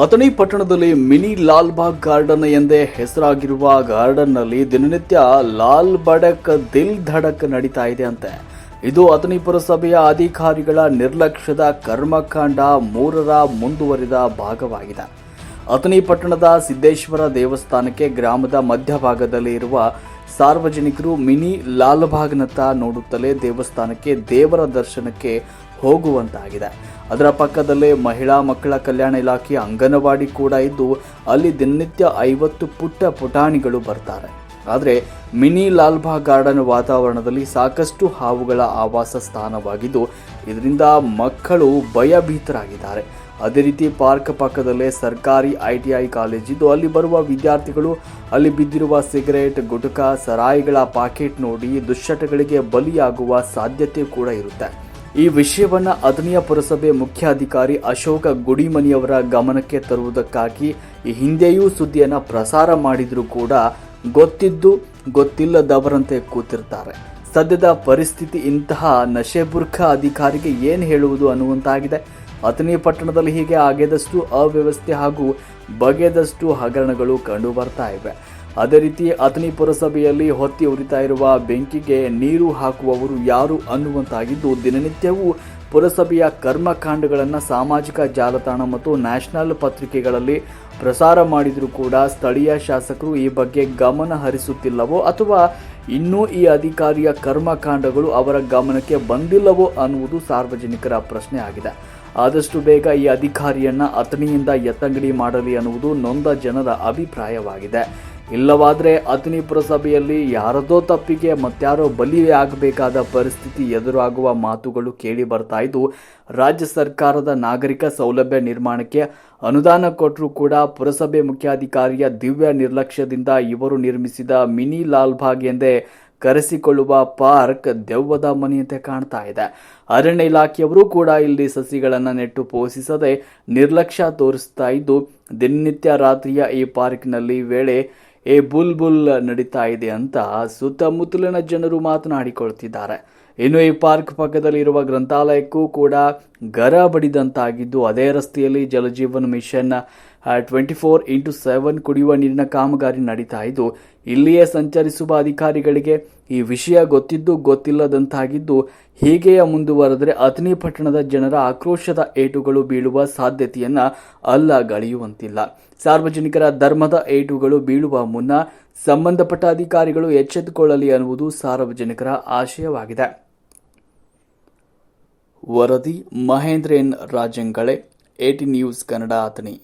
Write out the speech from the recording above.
ಅಥಣಿ ಪಟ್ಟಣದಲ್ಲಿ mini Lalbagh garden ಎಂದೇ ಹೆಸರಾಗಿರುವ ಗಾರ್ಡನ್ನಲ್ಲಿ ದಿನನಿತ್ಯ ಲಾಲ್ ಬಡಕ್ ದಿಲ್ ಧಡಕ್ ನಡೀತಾ ಇದೆ ಅಂತೆ. ಇದು ಅಥಣಿ ಪುರಸಭೆಯ ಅಧಿಕಾರಿಗಳ ನಿರ್ಲಕ್ಷ್ಯದ ಕರ್ಮಕಾಂಡ ಮೂರರ ಮುಂದುವರಿದ ಭಾಗವಾಗಿದೆ. ಅಥಣಿ ಪಟ್ಟಣದ ಸಿದ್ದೇಶ್ವರ ದೇವಸ್ಥಾನಕ್ಕೆ ಗ್ರಾಮದ ಮಧ್ಯಭಾಗದಲ್ಲಿ ಇರುವ ಸಾರ್ವಜನಿಕರು ಮಿನಿ ಲಾಲ್ಬಾಗ್ನತ್ತ ನೋಡುತ್ತಲೇ ದೇವಸ್ಥಾನಕ್ಕೆ ದೇವರ ದರ್ಶನಕ್ಕೆ ಹೋಗುವಂತಾಗಿದೆ. ಅದರ ಪಕ್ಕದಲ್ಲೇ ಮಹಿಳಾ ಮಕ್ಕಳ ಕಲ್ಯಾಣ ಇಲಾಖೆಯ ಅಂಗನವಾಡಿ ಕೂಡ ಇದ್ದು, ಅಲ್ಲಿ ದಿನನಿತ್ಯ ಐವತ್ತು ಪುಟ್ಟ ಪುಟಾಣಿಗಳು ಬರ್ತಾರೆ. ಆದರೆ, ಮಿನಿ ಲಾಲ್ಬಾಗ್ ಗಾರ್ಡನ್ ವಾತಾವರಣದಲ್ಲಿ ಸಾಕಷ್ಟು ಹಾವುಗಳ ಆವಾಸ ಸ್ಥಾನವಾಗಿದ್ದು, ಇದರಿಂದ ಮಕ್ಕಳು ಭಯಭೀತರಾಗಿದ್ದಾರೆ. ಅದೇ ರೀತಿ ಪಾರ್ಕ್ ಪಕ್ಕದಲ್ಲೇ ಸರ್ಕಾರಿ ಐ ಟಿ ಐ ಕಾಲೇಜಿದ್ದು ಅಲ್ಲಿ ಬರುವ ವಿದ್ಯಾರ್ಥಿಗಳು ಅಲ್ಲಿ ಬಿದ್ದಿರುವ ಸಿಗರೇಟ್, ಗುಟುಕ, ಸರಾಯಿಗಳ ಪಾಕೆಟ್ ನೋಡಿ ದುಶ್ಚಟಗಳಿಗೆ ಬಲಿಯಾಗುವ ಸಾಧ್ಯತೆ ಕೂಡ ಇರುತ್ತೆ. ಈ ವಿಷಯವನ್ನು ಅದನಿಯ ಪುರಸಭೆ ಮುಖ್ಯಾಧಿಕಾರಿ ಅಶೋಕ ಗುಡಿಮನಿಯವರ ಗಮನಕ್ಕೆ ತರುವುದಕ್ಕಾಗಿ ಈ ಹಿಂದೆಯೂ ಸುದ್ದಿಯನ್ನು ಪ್ರಸಾರ ಮಾಡಿದರೂ ಕೂಡ ಗೊತ್ತಿದ್ದು ಗೊತ್ತಿಲ್ಲದವರಂತೆ ಕೂತಿರ್ತಾರೆ. ಸದ್ಯದ ಪರಿಸ್ಥಿತಿ ಇಂತಹ ನಶೆಬುರ್ಖ ಅಧಿಕಾರಿಗೆ ಏನು ಹೇಳುವುದು ಅನ್ನುವಂತಾಗಿದೆ. ಅಥಣಿ ಪಟ್ಟಣದಲ್ಲಿ ಹೀಗೆ ಆಗದಷ್ಟು ಅವ್ಯವಸ್ಥೆ ಹಾಗೂ ಬಗೆದಷ್ಟು ಹಗರಣಗಳು ಕಂಡು ಬರ್ತಾ ಇವೆ. ಅದೇ ರೀತಿ ಅಥಣಿ ಪುರಸಭೆಯಲ್ಲಿ ಹೊತ್ತಿ ಉರಿತಾ ಇರುವ ಬೆಂಕಿಗೆ ನೀರು ಹಾಕುವವರು ಯಾರು ಅನ್ನುವಂತಾಗಿದ್ದು, ದಿನನಿತ್ಯವೂ ಪುರಸಭೆಯ ಕರ್ಮಕಾಂಡಗಳನ್ನು ಸಾಮಾಜಿಕ ಜಾಲತಾಣ ಮತ್ತು ನ್ಯಾಷನಲ್ ಪತ್ರಿಕೆಗಳಲ್ಲಿ ಪ್ರಸಾರ ಮಾಡಿದರೂ ಕೂಡ ಸ್ಥಳೀಯ ಶಾಸಕರು ಈ ಬಗ್ಗೆ ಗಮನ ಹರಿಸುತ್ತಿಲ್ಲವೋ ಅಥವಾ ಇನ್ನೂ ಈ ಅಧಿಕಾರಿಯ ಕರ್ಮಕಾಂಡಗಳು ಅವರ ಗಮನಕ್ಕೆ ಬಂದಿಲ್ಲವೋ ಅನ್ನುವುದು ಸಾರ್ವಜನಿಕರ ಪ್ರಶ್ನೆ ಆಗಿದೆ. ಆದಷ್ಟು ಬೇಗ ಈ ಅಧಿಕಾರಿಯನ್ನು ಅಥಣಿಯಿಂದ ಎತ್ತಂಗಡಿ ಮಾಡಲಿ ಅನ್ನುವುದು ನೊಂದ ಜನರ ಅಭಿಪ್ರಾಯವಾಗಿದೆ. ಇಲ್ಲವಾದರೆ ಅಥಣಿ ಪುರಸಭೆಯಲ್ಲಿ ಯಾರದೋ ತಪ್ಪಿಗೆ ಮತ್ತಾರೋ ಬಲಿ ಆಗಬೇಕಾದ ಪರಿಸ್ಥಿತಿ ಎದುರಾಗುವ ಮಾತುಗಳು ಕೇಳಿ ಬರ್ತಾ ಇದ್ದು, ರಾಜ್ಯ ಸರ್ಕಾರದ ನಾಗರಿಕ ಸೌಲಭ್ಯ ನಿರ್ಮಾಣಕ್ಕೆ ಅನುದಾನ ಕೊಟ್ಟರೂ ಕೂಡ ಪುರಸಭೆ ಮುಖ್ಯಾಧಿಕಾರಿಯ ದಿವ್ಯ ನಿರ್ಲಕ್ಷ್ಯದಿಂದ ಇವರು ನಿರ್ಮಿಸಿದ ಮಿನಿ ಲಾಲ್ಬಾಗ್ ಎಂದೇ ಕರೆಸಿಕೊಳ್ಳುವ ಪಾರ್ಕ್ ದೆವ್ವದ ಮನೆಯಂತೆ ಕಾಣ್ತಾ ಇದೆ. ಅರಣ್ಯ ಇಲಾಖೆಯವರು ಕೂಡ ಇಲ್ಲಿ ಸಸಿಗಳನ್ನು ನೆಟ್ಟು ಪೋಷಿಸದೆ ನಿರ್ಲಕ್ಷ್ಯ ತೋರಿಸ್ತಾ ಇದ್ದು, ದಿನನಿತ್ಯ ರಾತ್ರಿಯ ಈ ಪಾರ್ಕ್ನಲ್ಲಿ ವೇಳೆ ಏ ಬುಲ್ ಬುಲ್ ನಡೀತಾ ಇದೆ ಅಂತ ಸುತ್ತಮುತ್ತಲಿನ ಜನರು ಮಾತನಾಡಿಕೊಳ್ತಿದ್ದಾರೆ. ಇನ್ನು ಈ ಪಾರ್ಕ್ ಪಕ್ಕದಲ್ಲಿ ಇರುವ ಗ್ರಂಥಾಲಯಕ್ಕೂ ಕೂಡ ಗರ ಬಡಿದಂತಾಗಿದ್ದು, ಅದೇ ರಸ್ತೆಯಲ್ಲಿ Jaljeevan mission twenty four into seven ಕುಡಿಯುವ ನೀರಿನ ಕಾಮಗಾರಿ ನಡೀತಾ ಇದ್ದು, ಇಲ್ಲಿಯೇ ಸಂಚರಿಸುವ ಅಧಿಕಾರಿಗಳಿಗೆ ಈ ವಿಷಯ ಗೊತ್ತಿದ್ದು ಗೊತ್ತಿಲ್ಲದಂತಾಗಿದ್ದು, ಹೀಗೆಯೇ ಮುಂದುವರೆದರೆ ಅಥಣಿ ಪಟ್ಟಣದ ಜನರ ಆಕ್ರೋಶದ ಏಟುಗಳು ಬೀಳುವ ಸಾಧ್ಯತೆಯನ್ನ ಅಲ್ಲಗಳೆಯುವಂತಿಲ್ಲ ಸಾರ್ವಜನಿಕರ ಧರ್ಮದ ಏಟುಗಳು ಬೀಳುವ ಮುನ್ನ ಸಂಬಂಧಪಟ್ಟ ಅಧಿಕಾರಿಗಳು ಎಚ್ಚೆತ್ತುಕೊಳ್ಳಲಿ ಅನ್ನುವುದು ಸಾರ್ವಜನಿಕರ ಆಶಯವಾಗಿದೆ. ವರದಿ, Mahendra N Rajangale AT news Kannada Athani.